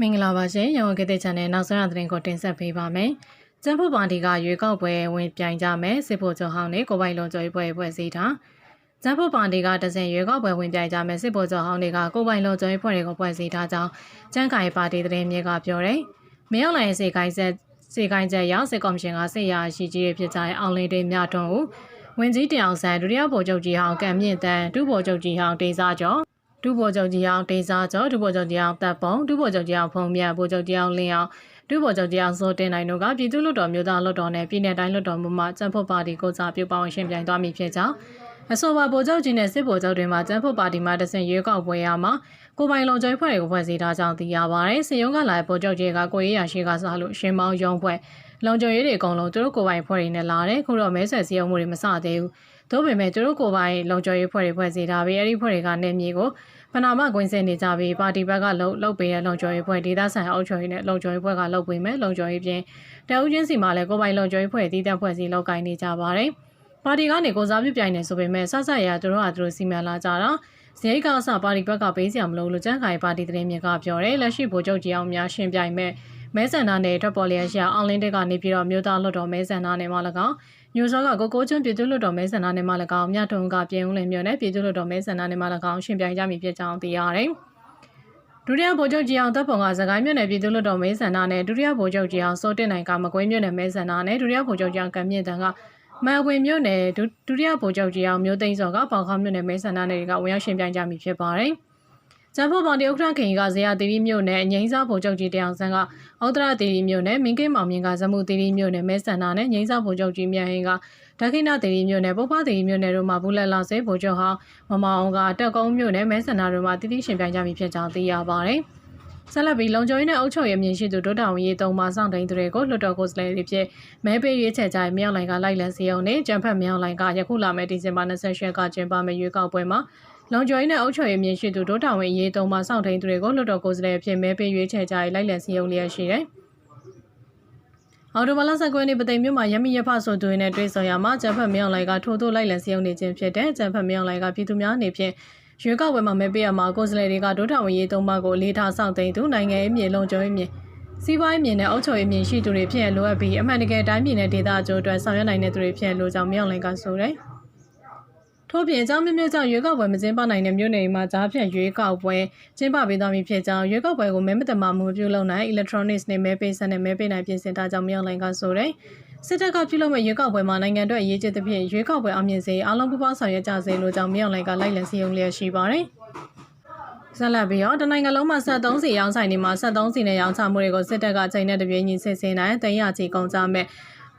မင်္ဂလာပါရှင်ရောင်ကတဲ့ channel နောက်ဆုံးရသတင်းကိုတင်ဆက်ပေးပါမယ်။ကျန်းဖို့ပါတီကရွေးကောက်ပွဲဝင်ပြိုင်ကြမယ်စစ်ဖို့ချုပ်ဟောင်းနဲ့ကိုပိုင်လုံးကျော်ရေးပွဲဖွဲ့စည်းတာကျန်းဖို့ပါတီကတစင်ရွေးကောက်ပွဲဝင်ပြိုင်ကြမယ်စစ်ဖို့ချုပ်ဟောင်းတွေကကိုပိုင်လုံးကျော်ရေးဖွဲ့တွေကိုဖွဲ့စည်းထားကြောင်းကျန်းခိုင်ပါတီသတင်းမြေကပြောတယ်။မင်းအောင်လိုင်စေခိုင်ဆက်စေခိုင်ချက်ရောက်စစ်ကော်မရှင်ကစစ်ရာရှိကြီးတွေဖြစ်ကြတဲ့အောင်လင်းတွေမြထွန်းဦးဝင်ကြီးတင်အောင်ဆန်ဒုတိယဗိုလ်ချုပ်ကြီးဟောင်းကံမြင့်တန်းဒုဗိုလ်ချုပ်ကြီးဟောင်းဒေစာကျော် ဒုဗိုလ်ချုပ်ကြီးအောင်ဒေစာကျော်ဒုဗိုလ်ချုပ်ကြီးအောင်တပ်ပုံဒုဗိုလ်ချုပ်ကြီးအောင်ဖုံမြတ်ဗိုလ်ချုပ်ကြီးအောင်လင်းအောင်ဒုဗိုလ်ချုပ်ကြီးအောင်စိုးတင်နိုင်တို့ကပြည်သူ့လွှတ်တော်မျိုးသားလွှတ်တော်နဲ့ပြည်내တိုင်းလွှတ်တော်မှကျန်းဖို့ပါတီကိုစားပြုပေါင်းရှင်းပြိုင်သွားမည်ဖြစ်ကြောင်းအဆိုပါဗိုလ်ချုပ်ကြီးနဲ့စစ်ဗိုလ်ချုပ်တွေမှာကျန်းဖို့ပါတီမှတဆင့်ရွေးကောက်ပွဲရမှာကိုပိုင်လုံကျွေးဖွဲ့တွေကိုဖွဲ့စည်းထားကြောင်းသိရပါတယ်။စင်ယုံကလာဗိုလ်ချုပ်ကြီးကကိုရေးရရှိကစားလို့ရှင်မောင်းရုံးဖွဲ့ လုံခြုံရေးတွေအကုန်လုံးသူတို့ကိုယ်ပိုင်ဖွဲ့တွေနဲ့လာတယ်ခုတော့မဲဆွယ်စည်းရုံးမှုတွေမစသေးဘူး။ဒါပေမဲ့သူတို့ကိုယ်ပိုင်လုံခြုံရေးဖွဲ့တွေဖွဲ့စည်းထားပြီးအဲ့ဒီဖွဲ့တွေကနေမြေကိုပနာမကွင်းစင်နေကြပြီးပါတီဘက်ကလှုပ်လှုပ်ပေးတဲ့လုံခြုံရေးဖွဲ့ဒေသဆိုင်အုပ်ချုပ်ရေးနဲ့လုံခြုံရေးဖွဲ့ကလှုပ်ပေးမယ်လုံခြုံရေးပြင်တအုပ်ချင်းစီမှာလည်းကိုယ်ပိုင်လုံခြုံရေးဖွဲ့တည်တဲ့ဖွဲ့စည်းလောက်ကင်နေကြပါတယ်။ပါတီကနေကိုစားပြုပြိုင်နေဆိုပေမဲ့ဆက်ဆက်ရသူတို့ကသူတို့စီမံလာကြတာဇိတ်ကအစပါတီဘက်ကပေးစရာမလိုလို့ကျန်းခိုင်ပါတီသတင်းမြစ်ကပြောတယ်လက်ရှိဗိုလ်ချုပ်ကြီးအောင်များရှင်းပြိုင်မဲ့ မဲဆန္ဒနယ်ထွက်ပေါ်လျက်ရှိအောင်လင်းတက်ကနေပြီးတော့မြို့သားလွှတ်တော်မဲဆန္ဒနယ်မှာ၎င်းညိုစောကကိုကိုကျွန်းပြည်သူ့လွှတ်တော်မဲဆန္ဒနယ်မှာ၎င်းမြထုံကပြင်ဦးလင်မြို့နယ်ပြည်သူ့လွှတ်တော်မဲဆန္ဒနယ်မှာ၎င်းရှင်းပြိုင်ကြမည်ဖြစ်ကြောင်းသိရတယ်ဒုတိယဗိုလ်ချုပ်ကြီးအောင်တပ်ပုံကစကိုင်းမြို့နယ်ပြည်သူ့လွှတ်တော်မဲဆန္ဒနယ်ဒုတိယဗိုလ်ချုပ်ကြီးအောင်စိုးတင်နိုင်ကမကွေးမြို့နယ်မဲဆန္ဒနယ်ဒုတိယဗိုလ်ချုပ်ကြီးအောင်ကမြင့်တန်ကမန်ဝင်မြို့နယ်ဒုတိယဗိုလ်ချုပ်ကြီးအောင်မြို့သိန်းစောကပေါခေါမြို့နယ်မဲဆန္ဒနယ်တွေကဝင်ရောက်ရှင်ပြိုင်ကြမည်ဖြစ်ပါတယ်။ ကျန်းဖို့ပေါင်တရုတ်ထခင်ကဇေယသီရိမြို့နယ်အငိမ့်စားဗိုလ်ချုပ်ကြီးတယောင်ဆန်းကဩဒရသီရိမြို့နယ်မင်းကိမောင်မြင့်ကဇမှုသီရိမြို့နယ်မဲဆန္ဒနဲ့ငိမ့်စားဗိုလ်ချုပ်ကြီးမြန်ဟင်းကဒခိနသီရိမြို့နယ်ပုပ္ပသီရိမြို့နယ်တို့မှာဘူးလက်လာစေဗိုလ်ချုပ်ဟောင်းမမောင်ကတက်ကုန်းမြို့နယ်မဲဆန္ဒတို့မှာတည်တည်ရှင်ပြိုင်ကြမည်ဖြစ်ကြောင်းသိရပါတယ်။ဆက်လက်ပြီးလုံခြုံရေးနဲ့အုပ်ချုပ်ရေးမြင့်ရှိသူဒုတာဝန်ရေးသုံးပါစောင့်တိန်တွေကိုလွှတ်တော်ကိုယ်စားလှယ်တွေဖြစ်မဲပေးရွေးချယ်ကြတဲ့မြောက်လိုင်ကလိုက်လံစီအောင်နဲ့ကျန်းဖက်မြောက်လိုင်ကယခုလာမယ့်ဒီဇင်ဘာ28ရက်ကကျင်းပမယ့်ရွေးကောက်ပွဲမှာ လုံခြုံရေးနဲ့အုပ်ချုပ်ရေးမြင့်ရှိသူဒုတာဝန်ရေးသုံးပါစောင့်ထိန်သူတွေကိုလွှတ်တော်ကိုယ်စားလှယ်အဖြစ်မဲပေးရွေးချယ်ကြရေးလိုက်လံစီရင်လျက်ရှိတယ်။အော်တိုဘလာစကွင်းနေပသိမ်မြို့မှာရမီရဖဆိုသူတွေနဲ့တွေ့ဆုံရမှာကျန်းဖက်မြောင်လိုက်ကထိုးထိုးလိုက်လံစီရင်နေခြင်းဖြစ်တဲ့ကျန်းဖက်မြောင်လိုက်ကပြည်သူများအနေဖြင့်ရွေးကောက်ပွဲမှာမဲပေးရမှာကိုယ်စားလှယ်တွေကဒုတာဝန်ရေးသုံးပါကိုလေးထားစောင့်သိမ်းသူနိုင်ငံရေးမြေလုံခြုံရေးမြေစီးပွားရေးမြင်နဲ့အုပ်ချုပ်ရေးမြင်ရှိသူတွေဖြစ်လိုအပ်ပြီးအမှန်တကယ်တိုင်းပြည်နဲ့ဒေသအကျိုးအတွက်ဆောင်ရွက်နိုင်တဲ့သူတွေဖြစ်လို့ကြောင့်မြောင်လိုက်ကဆိုတယ်။ ထို့ပြင်အကြောင်းမျိုးမျိုးကြောင့်ရွေးကောက်ပွဲမကျင်းပနိုင်တဲ့မြို့နယ်တွေမှာကြားဖြတ်ရွေးကောက်ပွဲကျင်းပပေးသွားမည်ဖြစ်ကြောင်းရွေးကောက်ပွဲကိုမဲမတမာမှုပြုလုပ်နိုင် electronics နဲ့မဲပေးစက်နဲ့မဲပေးနိုင်ပြင်ဆင်ထားကြောင်းမြောက်လိုင်းကဆိုတဲ့စစ်တပ်ကပြုလုပ်မဲ့ရွေးကောက်ပွဲမှာနိုင်ငံအတွက်အရေးကြီးသဖြင့်ရွေးကောက်ပွဲအောင်မြင်စေအားလုံးပူးပေါင်းဆောင်ရွက်ကြစေလို့ကြောင်းမြောက်လိုင်းကလိုက်လံစည်းရုံးလျက်ရှိပါတယ်။ဆက်လက်ပြီးတော့တနိုင်ငံလုံးမှာ73စီရောင်းဆိုင်တွေမှာ73စီနဲ့ရောင်းချမှုတွေကိုစစ်တပ်ကချိန်နဲ့တပြေးညီစစ်ဆေးနိုင်တင်ရချီကုန်ကြမဲ့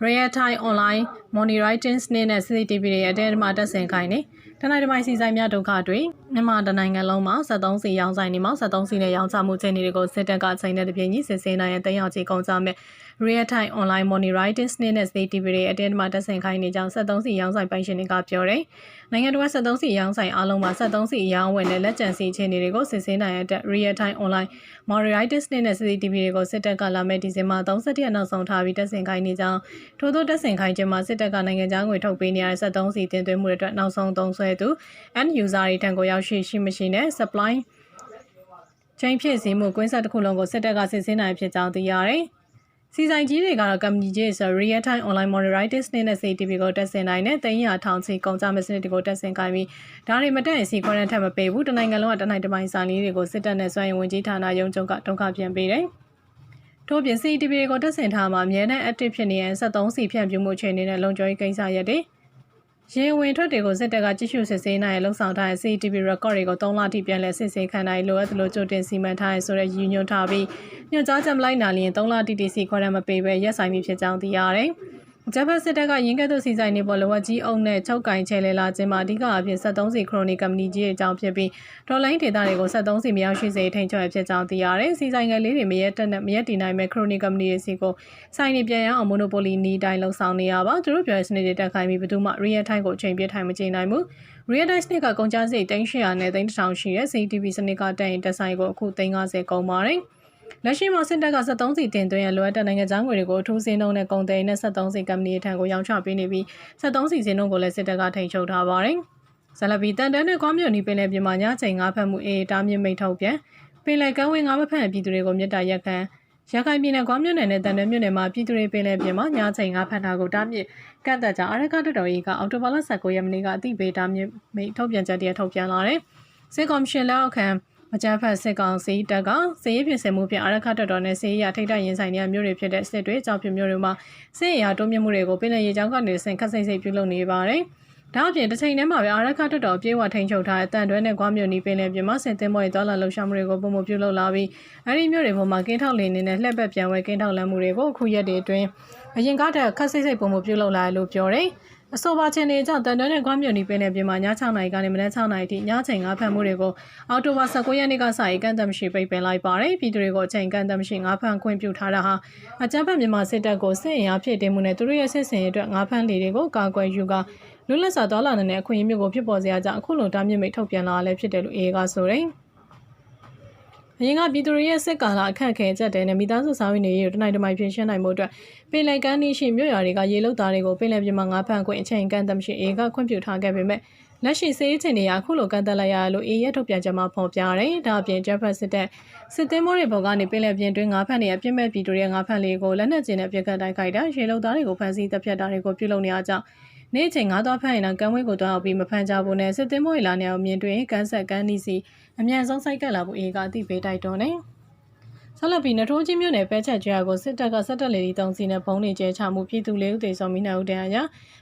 real time online monitoring စနစ်နဲ့ CCTV တွေအတဲမှာတက်ဆင်ခိုင်းနေ တနိုင်တမိုင်စီဆိုင်များဒုက္ခတွေမြန်မာတနိုင်ငံလုံးမှာ73စီရောင်းဆိုင်တွေမှာ73စီနဲ့ရောင်းချမှုခြေနေတွေကိုစစ်တပ်ကချိန်တဲ့တပြင်းကြီးစစ်ဆေးနိုင်တဲ့တင်ရောက်ချေကုန်ကြမဲ့ real time online monitoring စနစ်နဲ့ CCTV တွေအတင်းမှာတက်ဆင်ခိုင်းနေကြောင်း73စီရောင်းဆိုင်ပိုင်ရှင်တွေကပြောတယ်။နိုင်ငံတော်73စီရောင်းဆိုင်အားလုံးမှာ73စီရောင်းဝင်တဲ့လက်ကျန်စီခြေနေတွေကိုစစ်ဆေးနိုင်တဲ့ real time online monitoring စနစ်နဲ့ CCTV တွေကိုစစ်တပ်ကလာမဲ့ဒီဇင်ဘာ31ရက်နောက်ဆုံးထားပြီးတက်ဆင်ခိုင်းနေကြောင်းထို့သောတက်ဆင်ခိုင်းခြင်းမှာစစ်တပ်ကနိုင်ငံခြားငွေထုတ်ပေးနေရတဲ့73စီတင်သွင်းမှုတွေအတွက်နောက်ဆုံးသုံးဆွဲသူ end user တွေထံကိုရောက်ရှိရှိမရှိနဲ့ supply ချိန်ဖြစ်စည်းမှုကွင်းဆက်တစ်ခုလုံးကိုစစ်တပ်ကစစ်ဆေးနိုင်ဖြစ်ကြောင်းသိရတယ်။စီဆိုင်ကြီးတွေကတော့ company ကြီးဆို real time online monitoring စနစ်နဲ့ CCTV ကိုတက်ဆင်နိုင်တဲ့တင်ရထောင်ချီကုန်ကြမဲ့စနစ်တွေကိုတက်ဆင်ခိုင်းပြီးဒါတွေမတက်ရင်စီခွန်းထက်မပေးဘူးတနိုင်ငံလုံးကတနိုင်တပိုင်းစာလေးတွေကိုစစ်တပ်နဲ့စွမ်းရင်ဝင်ကြီးဌာနရုံးချုပ်ကဒုက္ခပြန်ပေးတယ်။ထို့ပြင် CCTV တွေကိုတက်ဆင်ထားမှာအများနဲ့ active ဖြစ်နေတဲ့73စီဖြန့်ပြမှုချိန်နေတဲ့လုံခြုံရေးကိစ္စရက်တွေ။ ရင်ဝင်ထွက်တွေကိုစစ်တပ်ကကြည့်ရှုစစ်ဆေးနိုင်လှုပ်ဆောင်ထားတဲ့ CCTV record တွေကို3လထိပြန်လည်စစ်ဆေးခံနိုင်လိုအပ်သလိုကြိုတင်စီမံထားရဆိုတဲ့ရည်ညွှန်းထားပြီးညွှန်ကြားချက်မလိုက်နာလျင်3လ TTC ခေါ်ရမပေးဘဲရက်ဆိုင်ပြီးဖြစ်ကြောင်းသိရတယ်။ ဂျပန်စစ်တပ်ကရင်းကဲ့သို့စီဆိုင်နေပေါ်လောဝကြီးအုပ်နဲ့ချုပ်ကင်ချဲလဲလာခြင်းမှာအဓိကအဖြစ်73စီခရိုနီကမ္ပဏီကြီးရဲ့အကြောင်းဖြစ်ပြီးဒေါ်လိုင်းဒေတာတွေကို73စီမရောက်ရှိစေထိန်ချွဲဖြစ်ကြောင်းသိရတယ်။စီဆိုင်ငယ်လေးတွေမရက်တက်နဲ့မရက်တည်နိုင်မဲ့ခရိုနီကမ္ပဏီရဲ့စီကိုဆိုင်နေပြန်ရအောင်မိုနိုပိုလီနီးတိုင်းလှုပ်ဆောင်နေရပါသူတို့ပြောတဲ့စနစ်တွေတက်ခိုင်းပြီးဘယ်သူမှ real time ကိုအချိန်ပြထိုင်မချိန်နိုင်ဘူး။ real time စနစ်ကကုန်ကျစရိတ်300နဲ့3000ရှိတဲ့ CCTV စနစ်ကတက်ရင်တက်ဆိုင်ကိုအခု350ကုန်ပါတယ်။ လက်ရှိမှာစစ်တပ်က73စီတင်သွင်းရလိုအပ်တဲ့နိုင်ငံခြားငွေတွေကိုအထူးစင်းနှုန်းနဲ့ကုန်တယ်နဲ့73စီကမ္ပဏီထံကိုရောင်းချပေးနေပြီး73စီစင်းနှုန်းကိုလည်းစစ်တပ်ကထိန်းချုပ်ထားပါတယ်။ဇလဘီတန်တန်နဲ့ကွာမြို့နီပင်လယ်ပြင်မှာညချိန်ငါဖက်မှုအေးတားမြင့်မိတ်ထုတ်ပြန်ပင်လယ်ကမ်းဝေးငါးမဖက်ပြည်သူတွေကိုမြစ်တာရက်ခံရခိုင်ပြည်နယ်ကွာမြို့နယ်နဲ့တန်တယ်မြို့နယ်မှာပြည်သူတွေပင်လယ်ပြင်မှာညချိန်ငါးဖက်တာကိုတားမြစ်ကန့်သက်ကြအရကတတော်ကြီးကအော်တိုဘာလ19ရက်နေ့ကအသိပေးတာမြစ်မိတ်ထုတ်ပြန်ချက်တည်းထုတ်ပြန်လာတယ်။စစ်ကော်မရှင်လက်အောက်ခံ မကြမ်းဖက်စစ်ကောင်စီတပ်ကစစ်ရေးပြင်ဆင်မှုဖြင့်အရခတတော်နဲ့စစ်ရေးရထိတ်တိုက်ရင်ဆိုင်တဲ့မြို့တွေဖြစ်တဲ့စစ်တွေကြောက်ဖြူမြို့တွေမှာစစ်ရေးရတိုးမြင့်မှုတွေကိုပင်လယ်ရေကြောင်းကနေဆင်ခတ်စိတ်စိတ်ပြုလုပ်နေပါတယ်။ဒါအပြင်တစ်ချိန်တည်းမှာပဲအာရခတ်တော်ပြေဝထိန်ချုပ်ထားတဲ့တန်တွဲနဲ့ကွာမြို့နီပင်လယ်ပြင်မှာဆင်သင်းမော်ရဲ့တော်လာလှုပ်ရှားမှုတွေကိုပုံမပြုလုပ်လာပြီးအဲဒီမြို့တွေပေါ်မှာကင်းထောက်လေနေနဲ့လှည့်ပတ်ပြန်ဝဲကင်းထောက်လမ်းမှုတွေကိုအခုရက်တွေအတွင်းအရင်ကတည်းကခက်စိတ်စိတ်ပုံမပြုလုပ်လာတယ်လို့ပြောတယ်။ အဆိုပါချင်းတွေကြောင့်တန်တွဲနဲ့ကွာမြို့နီပင်လယ်ပြင်မှာည6နာရီကနေမနက်6နာရီထိညချိန်ငါဖက်မှုတွေကိုအော်တိုဘာ19ရက်နေ့ကစရင်ကန့်သက်မရှိပိတ်ပင်လိုက်ပါတယ်။ပြည်သူတွေကိုအချိန်ကန့်သက်မရှိငါဖန်ခွင့်ပြုထားတာဟာအကြမ်းဖက်မြန်မာစစ်တပ်ကိုစစ်အင်အားဖြစ်တင်မှုနဲ့သူတို့ရဲ့စစ်စင်ရေးအတွက်ငါဖန်လေတွေကိုကာကွယ်ယူကလွတ်လပ်စွာတော်လာတဲ့အခွင့်အရေးမျိုးကိုဖြစ်ပေါ်စေရကြောင်းအခုလိုတားမြစ်မိတ်ထုတ်ပြန်လာလည်းဖြစ်တယ်လို့အေးကဆိုတယ်။ အရင်ကပြည်သူတွေရဲ့စစ်ကာလအခက်အခဲချက်တဲ့နဲ့မိသားစုစာဝင်တွေရဲ့တနိုင်တမိုင်ပြင်ရှင်းနိုင်မှုအတွက်ပင်လယ်ကမ်းနီးရှိမြို့ရွာတွေကရေလုသားတွေကိုပင်လယ်ပြင်မှာငါးဖန်ခွင့်အချိန်ကန့်သက်မရှိအေးကခွင့်ပြုထားခဲ့ပေမဲ့လက်ရှိစေးအချိန်တွေကအခုလိုကန့်သက်လိုက်ရလို့အေးရဲ့ထုတ်ပြန်ချက်မှာဖော်ပြတယ်။ဒါအပြင်ဂျက်ဖက်စစ်တပ်စစ်သင်းမိုးတွေပေါ်ကနေပင်လယ်ပြင်တွင်းငါးဖန်တွေအပြစ်မဲ့ပြည်သူတွေရဲ့ငါးဖန်လေးကိုလက်နက်ကျင်းနဲ့ပြစ်ခတ်တိုက်ခိုက်တာရေလုသားတွေကိုဖမ်းဆီးတပ်ဖြတ်တာတွေကိုပြုလုပ်နေရကြောင်းနေ့ချိန်ငါးသွားဖမ်းရင်တော့ကမ်းဝေးကိုတွားအောင်ပြီးမဖမ်းကြဘူးနဲ့စစ်သင်းမိုးတွေလာနေအောင်မြင်တွင်ကန်းဆက်ကန်းနီးစီ အမြန်ဆုံးစိုက်ကပ်လာဖို့အေးကအသိပေးတိုက်တွန်းတယ်။ဆက်လက်ပြီးနထိုးချင်းမြို့နယ်ပဲချက်ကျွာကိုစစ်တပ်ကစက်တက်လေဒီတုံးစီနဲ့ပုံနေကျဲချမှုပြည်သူလေးဦးသေးဆုံးမိနှုတ်တန်ရ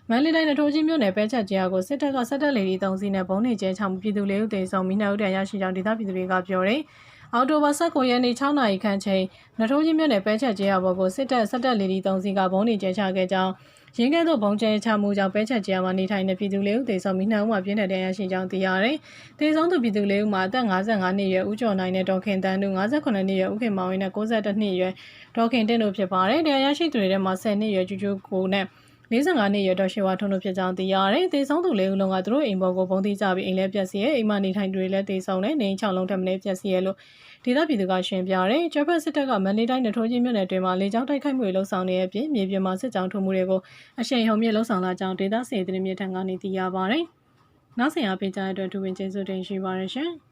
မန္တလေးတိုင်းနထိုးချင်းမြို့နယ်ပဲချက်ကျွာကိုစစ်တပ်ကစက်တက်လေဒီတုံးစီနဲ့ပုံနေကျဲချမှုပြည်သူလေးဦးသေးဆုံးမိနှုတ်တန်ရရှိကြောင်းဒေသပြည်သူတွေကပြောတယ်။အော်တိုဘာ19ရက်နေ့6နာရီခန့်ချိန်နထိုးချင်းမြို့နယ်ပဲချက်ကျွာဘော်ကိုစစ်တပ်စက်တက်လေဒီတုံးစီကပုံနေကျဲချခဲ့ကြောင်း ရင်းကဲသို့ဘုံကျဲချမှုကြောင့်ပဲချက်ကျဲမှာနေထိုင်တဲ့ပြည်သူလေးဦးသေဆုံးပြီးနှောင်းမှာပြင်းတဲ့တရားရှိကြောင်းသိရတယ်။သေဆုံးသူပြည်သူလေးဦးမှာအသက်55နှစ်အရွယ်ဦးကျော်နိုင်နဲ့ဒေါခင်တန်းတို့58နှစ်အရွယ်ဦးခင်မောင်ဝင်းနဲ့62နှစ်အရွယ်ဒေါခင်တင့်တို့ဖြစ်ပါတယ်။တရားရရှိသူတွေထဲမှာ10နှစ်အရွယ်ကျူကျူကိုနဲ့ 45နှစ်ရတော့ရှေဝါထုံးတို့ဖြစ်ကြောင်းသိရတယ်။သေဆုံးသူလေးဦးလုံးကသူတို့အိမ်ပေါ်ကိုပုံတိကြပြီးအိမ်လဲပြက်စီရဲ့အိမ်မနေထိုင်သူတွေလည်းသေဆုံးတယ်။နေ6လုံးထပ်မင်းပြက်စီရဲ့လို့ဒေသပြည်သူကရှင်းပြတယ်။ကျဖက်စစ်တပ်ကမန္တလေးတိုင်းနထိုးချင်းမြို့နယ်တွင်မှလေကြောင်းတိုက်ခိုက်မှုတွေလှုံ့ဆော်နေတဲ့အပြင်မြေပြင်မှာစစ်ကြောင်းထုံမှုတွေကိုအရှိန်ဟုန်မြင့်လှုံ့ဆော်လာကြောင်းဒေသစေသတင်းမြေထံကနေသိရပါတယ်။နောက်ဆက်ရာပေးကြတဲ့အတွက်ဒူဝင်ကျေးဇူးတင်ရှိပါရရှင်။